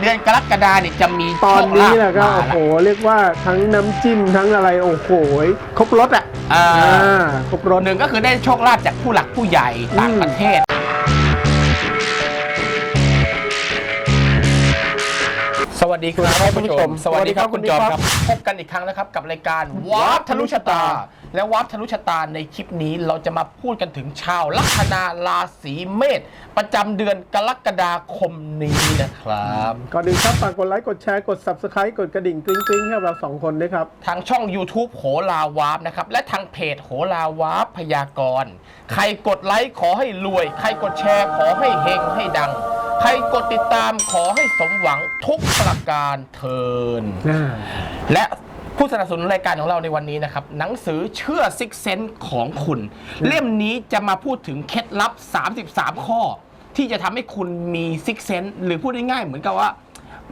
เดือนกรกฎาเนี่ยจะมีตอนนี้แหละก็โชคลาภโอ้โหมาเรียกว่าทั้งน้ำจิ้มทั้งอะไรโอ้โหครบรสอะอ่าอ่าครบรสหนึ่งก็คือได้โชคลาภจากผู้หลักผู้ใหญ่ต่างอืมประเทศ วัสดีครับท่านผู้ชม สวัสดีครับคุณจอมครับ พบกันอีกครั้งนะครับกับรายการวาร์ปทะลุชะตา และวาร์ปทะลุชะตาในคลิปนี้เราจะมาพูดกันถึงชาวลัคนาราศีเมษประจำเดือนกรกฎาคมนี้นะครับก่อนอื่นครับฝากกดไลค์กดแชร์กด subscribe กดกระดิ่งกริ๊งกริ๊งให้กับเราสองคนด้วยครับ ทางช่อง YouTube โหลาวาร์ปนะครับและทางเพจโหลาวาร์ปพยากรณ์ใครกดไลค์ขอให้รวย ใครกดแชร์ขอให้เฮงให้ดัง ใครกดติดตามขอให้สมหวังทุกประการเทิน และผู้สนับสนุนรายการของเราในวันนี้นะครับ หนังสือเชื่อซิกเซนของคุณ เล่มนี้จะมาพูดถึงเคล็ดลับ 33 ข้อ ที่จะทำให้คุณมีซิกเซนหรือพูดง่ายๆเหมือนกับว่า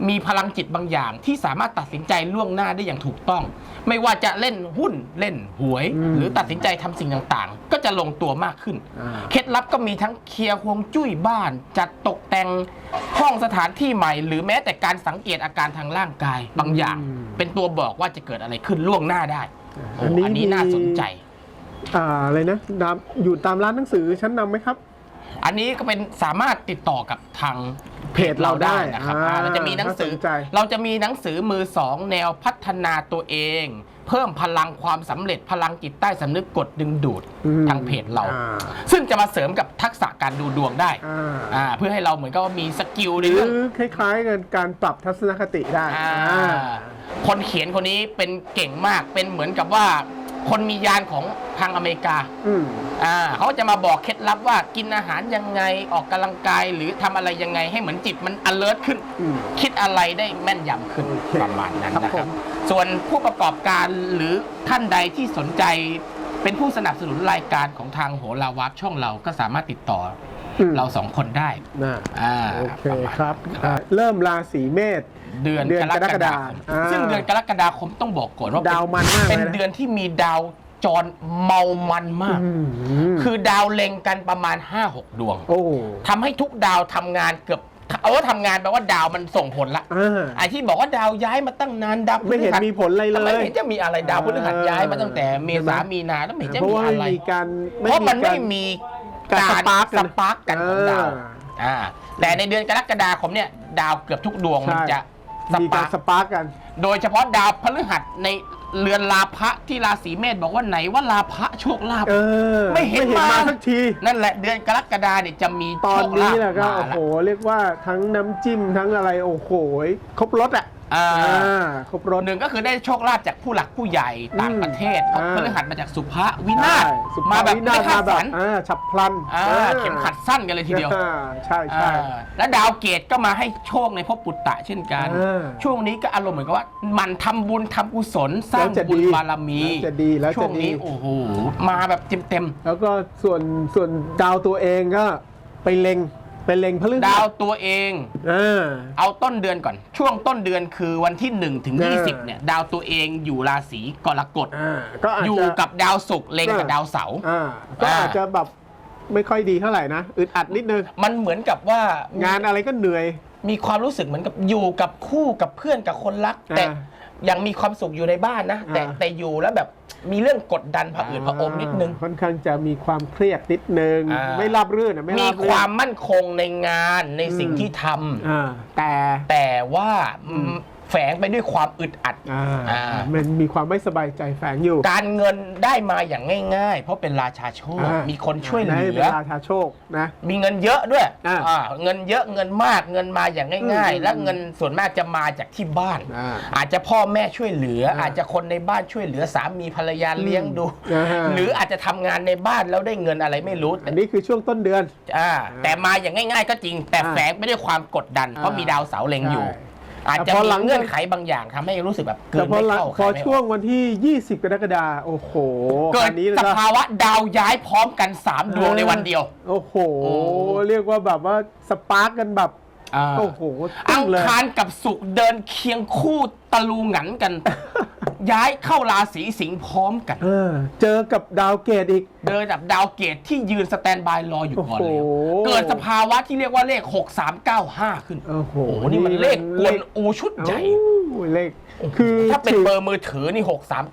มีพลังจิตบางอย่างที่สามารถตัดสินใจล่วงหน้าได้อย่างถูกต้อง ไม่ว่าจะเล่นหุ้นเล่นหวย อืมหรือตัดสินใจทำสิ่งต่างๆ ก็จะลงตัวมากขึ้น อ่า เคล็ดลับก็มีทั้งเคลียร์ฮวงจุ้ยบ้าน จัดตกแต่งห้องสถานที่ใหม่ หรือแม้แต่การสังเกตอาการทางร่างกายบางอย่าง อืม เป็นตัวบอกว่าจะเกิดอะไรขึ้นล่วงหน้าได้โอ้อันนี้อันนี้น่าสนใจ อ่าอะไรนะตามอยู่ตามร้านหนังสือชั้นนำไหมครับ อันนี้ก็เป็นสามารถติดต่อกับทาง เพจเราได้นะครับอ่าอ่าเราจะมีหนังสือ น่าสนใจ เราจะมีหนังสือมือสองแนวพัฒนาตัวเอง เพิ่มพลังความสำเร็จพลังจิตใต้สำนึกกดดึงดูดอืมทางเพจเรา อ่าซึ่งจะมาเสริมกับทักษะการดูดวงได้อ่าอ่าเพื่อให้เราเหมือนกับว่ามีสกิลหในรือเรื่องคล้ายๆกันการปรับทัศนคติได้อ่าอ่าคนเขียนคนนี้เป็นเก่งมากเป็นเหมือนกับว่า คนมียานของทางอเมริกาอืมอ่าเขาจะมาบอกเคล็ดลับว่ากินอาหารยังไงออกกำลังกายหรือทำอะไรยังไงให้เหมือนจิตมัน alert ขึ้น อืม คิดอะไรได้แม่นยำขึ้นโอเคประมาณนั้นครับนะคผรับมส่วนผู้ประกอบการหรือท่านใดที่สนใจเป็นผู้สนับสนุนรายการของทางโหราวับช่องเราก็สามารถติดต่อ อมเราสองคนได้น่ะอ่าโอเคประมาณครับนั้นอ่าเริ่มราศีเมษ เดือนเดือนกรกฎากรกฎาคคมมอ่าซึ่งเดือนกรกฎาคมต้องบอกก่อนว่าดาวมันมากเป็นเลยนะ เดือนที่มีดาวจรเมามันมาก อืมคือดาวเล็งกันประมาณ 5-6 ดวง โอ้ทำให้ทุกดาวทำงานเกือบเอาว่าทำงานแปลว่าดาวมันส่งผลละอ่าไอ้ที่บอกว่าดาวย้ายมาตั้งนานดาวไม่เห็นมีผลอะไรเลทำไมย เห็นจะมีอะไรดาวพฤหัสย้ายมาตั้งแต่เมษาใช่ไหมมีนาแล้วไม่เห็นจะเพราะมีว่าอะไม่ไร มีการเพราะมันไม่การมี การสปาร์กกันสปาร์กกันของดาวอ่าอ่าแต่ในเดือนกรกฎาคมเนี่ย ดาวเกือบทุกดวงมันใช่จะสมีปาการร์กสปาร์กกัน โดยเฉพาะดาวพฤหัสในเรือนลาภะที่ราศีเมษบอกว่าไหนว่าลาภะโชคลาภ เออไม่เห็นมาสักที นั่นแหละเดือนกรกฎาเนี่ยจะมีตอนโชคลานี้ภแหละก็มาโอ้ละ โห เรียกว่าทั้งน้ำจิ้มทั้งอะไร โอ้โห ครบรสอะ อ่าอ่าครบรสหนึ่งก็คือได้โชคลาภจากผู้หลักผู้ใหญ่ต่างประเทศอืมเพราะพฤหัสมาจากสุภะวินาศใช่สุภมาแบบวินาไม่ศคาดมาแบบฝันอ่าฉับพลันอ่าอ่าเข็มขัดสั้นกันเลยทีเดียวอ่าใช่ใช่ อ่าแล้วดาวเกตก็มาให้โชคในภพปุตตะเช่นกัน อ่าช่วงนี้ก็อารมณ์เหมือนกับว่าหมันทำบุญทำกุศลสร้างแล้วจะบุญดีบารมีแล้วจะดีแล้วจะช่วงนี้ดีโอ้โหมาแบบเต็มแล้วก็ส่วนส่วนดาวตัวเองก็ไปเล็ง ไปเล็งพฤๆหัดาวสตัวเอง อ่า เอาต้นเดือนก่อน ช่วงต้นเดือนคือวันที่1ถึงเออ 20เนี่ย ดาวตัวเองอยู่ราศีกรกฎอ่าก็อาจอยู่จะกับดาวศุกร์เล็งกับเออ ดาวเสาร์ อ่าก็อ่าอาจจะแบบไม่ค่อยดีเท่าไหร่นะอึดอัดนิดนึง มันเหมือนกับว่างานอะไรก็เหนื่อย มีความรู้สึกเหมือนกับอยู่กับคู่กับเพื่อนกับคนรักอ่าแต่ ยังมีความสุขอยู่ในบ้านนะ แต่อ่า แต่อยู่แล้วแบบมีเรื่องกดดันผะอืดผะอมนิดนึง ค่อนข้างจะมีความเครียดนิดนึง อ่า ไม่ราบรื่นอะไม่มีราบครื่นวามมั่นคงในงานในสิ่งอืม ที่ทำอ่าแต่ แต่ว่าอืม แฝงไปด้วยความอึดอัด อ่าอ่ามันมีความไม่สบายใจแฝงอยู่การเงินได้มาอย่างง่าย ๆ เพราะเป็นราชาโชค อ่ามีคนช่วยเหลืได้อเป็นราชาโชคนะ มีเงินเยอะด้วยอ่าอ่าเงินเยอะเงินมากเงินมาอย่างง่าย อืมๆและเงินส่วนมากจะมาจากที่บ้าน อ่าอาจจะพ่อแม่ช่วยเหลืออ่าอาจจะคนในบ้านช่วยเหลือสามีภรรยาเลี้ยงดู อ่า หรืออาจจะทำงานในบ้านแล้วได้เงินอะไรไม่รู้อันนี้คือช่วงต้นเดือน อ่าแต่มาอย่างง่าย ๆ ก็จริง แต่อ่าแฝงไปด้วยความกดดัน เพราะอ่ามีมีดาวเสาเล็งอยู่ ใช่ อาจจะแต่พอมีหลังเงื่อนไขบางอย่างทำให้รู้สึกแบบเกิแต่นพอไม่หลังเข้าพอขายไม่ช่วออกงวันที่ 20 กรกฎาคมโอ้โหเกิดอันนี้สก็ภาวะดาวย้ายพร้อมกัน 3 ดวงในวันเดียว โอ้โหโอ้เรียกว่าแบบว่าสปาร์กกันแบบอ่าโอ้โหอัตึ้งงเลยคารกับสุกร์เดินเคียงคู่ตะลูหงันกัน ย้ายเข้าราศีสิงห์พร้อมกัน เออ เจอกับดาวเกตอีก เดินกับดาวเกตที่ยืนสแตนบายรออยู่ก่อนแล้วโอ้โห เกิดสภาวะที่เรียกว่าเลข 6395 ขึ้น โอ้โหโอ้โหนี่มันเลขกวนอูชุดใหญ่ โอ้ยเลขคือถ้าเป็นถือเบอร์มือถือนี่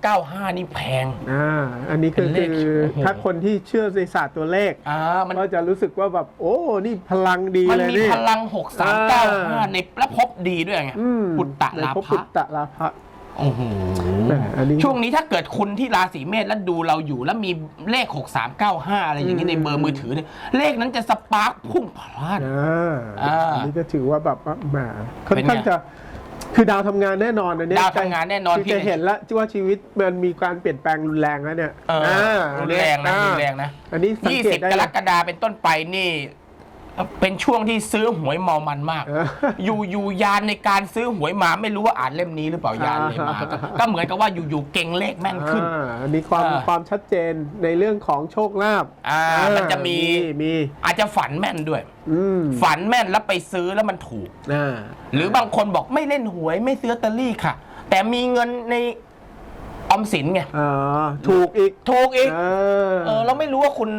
6395 นี่แพง อ่าอันนี้ก็เป็นเลคืขอโอ้โห ถ้าคนที่เชื่อในศาสตร์ตัวเลข อ่ามันก็จะรู้สึกว่าแบบ โอ้ นี่พลังดีมันเลยมีนี่ พลัง อ่า6395 ในและพบดีด้วยไงอืมปุตตะในลาภพภะปุตตะลาภะ โอ้โหแหมอันนี้ ช่วงนี้ถ้าเกิดคุณที่ราศีเมษแล้วดูเราอยู่แล้วมีเลข 6395 อะไรอย่างนี้อืมในเบอร์มือถือเนี่ยเลขนั้นจะสปาร์คพุ่งพล่านอ่าอ่าอันนี้ก็ถือว่าแบบว่าแหมค่อนเป็นไงข้างจะคือดาวทำงานแน่นอนอันเนี้ยดาวทำงานแน่นอนคือพี่จะเห็นแล้วว่าชีวิตมันมีการเปลี่ยนแปลงรุนแรงแล้วเนี่ยเอออ่ารุนแรงนะอ่ารุนแรงนะ อันนี้สังเกต20 ได้กรเลยกฎาเป็นต้นไปนี่ เอ่อเป็นช่วงที่ซื้อหวยเมามันมากเอออยู่อยู่ยานในการซื้อหวยมาไม่รู้ว่าอ่านเล่มนี้หรือเปล่ายานเลยมาอ่าก็ก็เหมือนกับว่าอยู่ๆเก่งเลขแม่นขึ้นอ่าอันนี้ความอ่าความชัดเจนในเรื่องของโชคลาภอ่าอ่ามันจะมีมีอาจจะฝันแม่นด้วยอืมฝันแม่นแล้วไปซื้อแล้วมันถูกอ่าหรือบางคนบอกไม่เล่นหวยไม่ซื้อลอตเตอรี่ค่ะ แต่มีเงินใน ออมสินไงอ่าถูกอีกถูกอีก เออ เออเราไม่รู้ว่าคุณ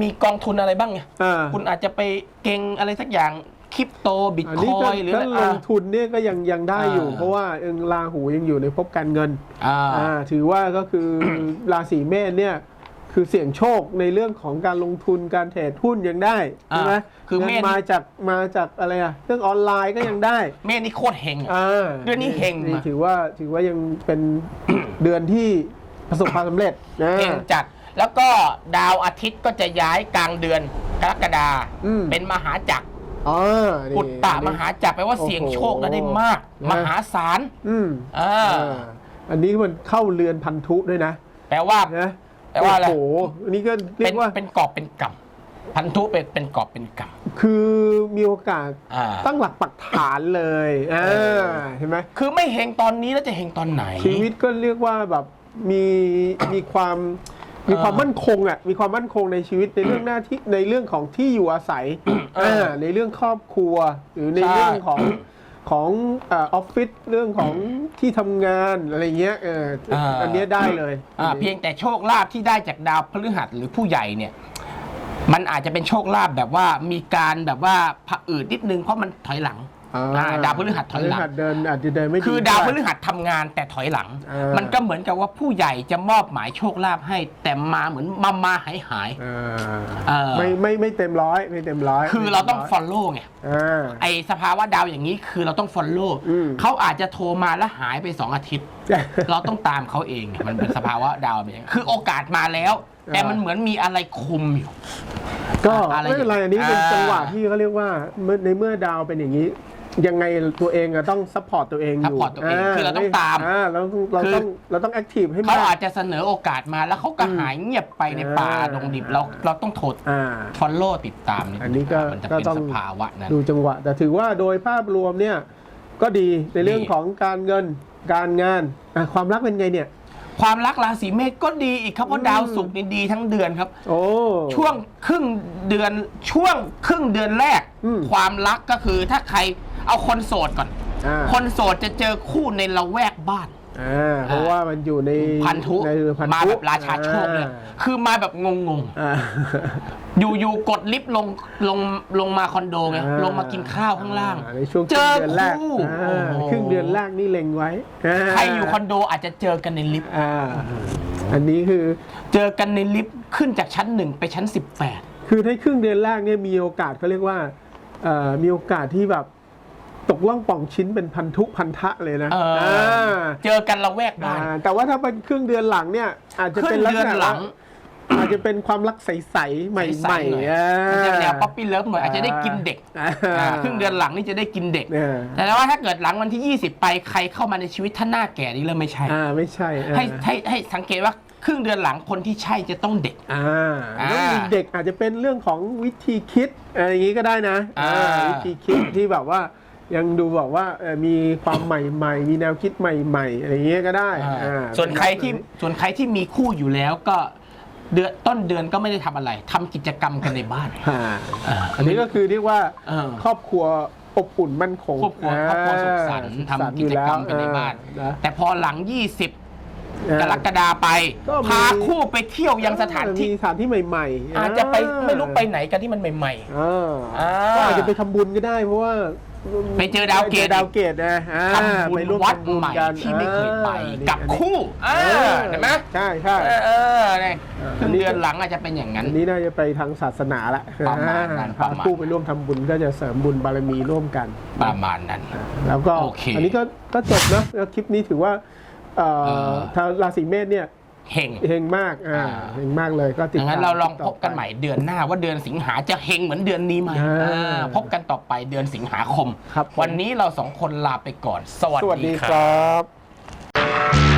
มีกองทุนอะไรบ้างไงอ่า คุณอาจจะไปเก่งอะไรสักอย่างคริปโตบิตอันคนี้อก็ยหรือถ้าอะไรลอะ งทุนเนี่ยก็ยังยังได้อยู่ อ่า เพราะว่าเอิงราหูยังอยู่ในภพการเงินอ่า อ่าถือว่าก็คือ ราศีเมษเนี่ย คือเสี่ยงโชคในเรื่องของการลงทุนการเทรดหุ้นยังได้ใช่ไหมอ่าคือเมษงินมาจากมาจากอะไรอะเรื่องออนไลน์ก็ยังได้เมษนี่โคตรเฮงอะ อ่าเดือนนี้เฮงนี่มา ถือว่าถือว่ายังเป็น เดือนที่ประสบความสำเร็จนะ เฮงจัด แล้วก็ดาวอาทิตย์ก็จะย้ายกลางเดือนกรกฎาอืม เป็นมหาจักรอ๋อนี่ปุตตะอันมนี้หาจักรแปลว่าโอ้โหเสี่ยงโชคแล้วได้มาก นะ มหาศาลอืมอ่าอ่าอันนี้มันเข้าเรือนพันธุด้วยนะ แปลว่านะ แปลว่าอะไรโอ้โหอันนี้ก็เรีเป็ยนกว่า เป็นกอบเป็นกำพันธุเป็นเป็นกอบเป็นก คือมีโอกาสำอ่าตั้งหลักปักฐานเลยอ่าเออเห็นไหมคือไม่เฮงตอนนี้แล้วจะเฮงตอนไหน ชีวิตก็เรียกว่าแบบมีมีความมีความเออมั่นคงอะมีความมั่นคงในชีวิตในเรื่องหน้าที่ในเรื่องของที่อยู่อาศัยเอออ่าในเรื่องครอบครัว หรือในใช่ เรื่องของ ของอ่าออฟฟิศเรื่องของที่ทำงานอะไรเงี้ยเอออาอันเนี้ยได้เลยอ่าเพียงแต่โชคลาภที่ได้จากดาวพฤหัสหรือผู้ใหญ่เนี่ย มันอาจจะเป็นโชคลาภแบบว่ามีการแบบว่าผะอืดนิดนึงเพราะมันถอยหลัง อ่าอ่าดาวพฤหัสถอยหลังพฤหัสเดินอาจจะเดินไม่ดีคือดาวพฤก็ไหัสทำงานแต่ถอยหลังอ่ามัมันก็เหมือนกับว่าผู้ใหญ่จะมอบหมายโชคลาภให้ แต่มาเหมือนมามาหายหายอ่าเออ ไม่ไม่ไม่เต็มร้อยไม่เต็มร้อยคือเราต้องไม่ต็ม follow ไง อ่า ไอสภาวะดาวอย่างนี้คือเราต้อง follow อืม เขาอาจจะโทรมาแล้วหายไปสองอาทิตย์ เราต้องตามเขาเองไงมันเป็นสภาวะดาวแบบนี้คือโอกาสมาแล้ว แต่มันเหมือนมีอะไรคุมอยู่ ก็อะไรไม่เป็นไรอันนี้เป็นอ่าจังหวะที่เขาเรียกว่าเมื่อในเมื่อดาวเป็นอย่างนี้ ยังไงตัวเองอะต้องซัพพอร์ตตัวเองอยู่ support ตัวเองคือเราต้องตามอ่เราต้องเราคือต้องเราต้องแอคทีฟให้เขามากอาจจะเสนอโอกาสมาแล้วเขาก็หายเงียบไปในป่าอ่าดงดิบเราเราต้องโทรอ่า follow ติดตามดอันนี้ก็มันจะก็เป็นต้องสภาวะนั้นดูจังหวะ แต่ถือว่าโดยภาพรวมเนี่ยก็ดีในเรื่องดีของการเงินการงานอะความรักเป็นไงเนี่ยความรักราศีเมษก็ดีอีกครับเพราะอืมดาวศุกร์นี่ดีทั้งเดือนครับ โอ้ช่วงครึ่งเดือนช่วงครึ่งเดือนแรกอืมความรักก็คือถ้าใคร เอาคนโสดก่อน อ่า คนโสดจะเจอคู่ในละแวกบ้าน อ่าเพราะว่ามันอยู่ในพันธุในพันธุมาแบบราชาโชคเลยอ่าคือมาแบบงงอ่าๆอยู่อยู่กดลิฟต์ลงลงลงมาคอนโดไงอ่าลงมากินข้าวข้างล่าง อ่ในช่วงเจอครึ่งเดือนแรกคู่อ่าโอ้โหครึ่งเดือนแรกนี่เล็งไว้าใครอยู่คอนโดอาจจะเจอกันในลิฟต์อ่า อันนี้คือเจอกันในลิฟต์ขึ้นจากชั้นหนึ่งไปชั้น 18 คือในครึ่งเดือนแรกเนี่ยมีโอกาสเขาเรียกว่าเอ่อมีโอกาสที่แบบ ตกล่องป่องชิ้นเป็นพันธุพันทะเลยนะเอออ่าเจอกันละแวกบ้าน อ่าแต่ว่าถ้าเป็นครึ่งเดือนหลังเนี่ย อาจจะคเป็รึ่นงลักเดืษอนณะหลังว่า อาจจะเป็นความรักใสๆใหใสม่ๆหน่อยๆอ่ามันจะแนวป๊อปปี้เลิฟหน่อยอาจจะได้กินเด็กอ่าอ่าครึ่งเดือนหลังนี่จะได้กินเด็ก เนี่ยแต่ว่าถ้าเกิดหลังวันที่ 20 ไปใครเข้ามาในชีวิตท่านหน้าแก่นี่เริ่มไม่ใช่ อ่าไม่ใช่อ่าให้ให้ให้สังเกตว่าครึ่งเดือนหลังคนที่ใช่จะต้องเด็ก อ่าอ่าแล้วมีเด็กอาจจะเป็นเรื่องของวิธีคิดอะไรอย่างนี้ก็ได้นะอ่า อ่าวิธีคิดที่แบบว่า ยังดูแบบว่าเอ่อมีความใหม่ๆ มีแนวคิดใหม่ๆอะไรอย่างเงี้ยก็ได้อ่าอ่าส่วนใครที่ส่วนใครที่มีคู่อยู่แล้วก็เดือนต้นเดือนก็ไม่ได้ทำอะไรทำกิจกรรมกันในบ้านอ่าอ่าอันนี้ก็คือเรียกว่าเออ ครอบครัวอบอุ่นมั่นคงครอบครัวครอบครัวสุขสันต์อ่าทำกิจกรรมกันในบ้านเออนะแต่พอหลัง 20อ่ากรกฎาไป ก็มี พาคู่ไปเที่ยวยังสถานที่ มีสถานที่ใหม่ๆอาจจะไปไม่รู้ไปไหนกันที่มันใหม่ อ่าอ่า ก็อาจจะไปทำบุญก็ได้เพราะว่า ไปเจอดาวเกตไปจอดาวเกตนะอ่าๆทำบุไปญร่วมวัดทำบุญใหม่กันที่ไม่เคยไปอ่ากับอันนี้คู่เอเอออเห็นไหมใช่ใช่เออเออเนี่ยอ่าครึ่งเดือนหลังอาจจะเป็นอย่างนั้นอันนี้น่าจะไปทางศาสนาละประมาณนั้นอ่พาประมาณคู่ไปร่วมทำบุญก็จะเสริมบุญบารมีร่วมกันประมาณนั้น แล้วก็โอเคอันนี้ก็ก็จบนะแล้วคลิปนี้ถือว่าเอ่เอออถ้าราศีเมษเนี่ย เฮงเฮงมากอ่าอ่าเฮงมากเลยก็ติดดังนั้นตเราลองต่พบกันใหม่เดือนหน้าว่าเดือนสิงหาจะเฮงเหมือนเดือนนี้ไหมอ่าอ่าพบกันต่อไปเดือนสิงหาคมครับผมวันนี้เราสองคนลาไปก่อน สวัสสวัสดีดีคครับรับ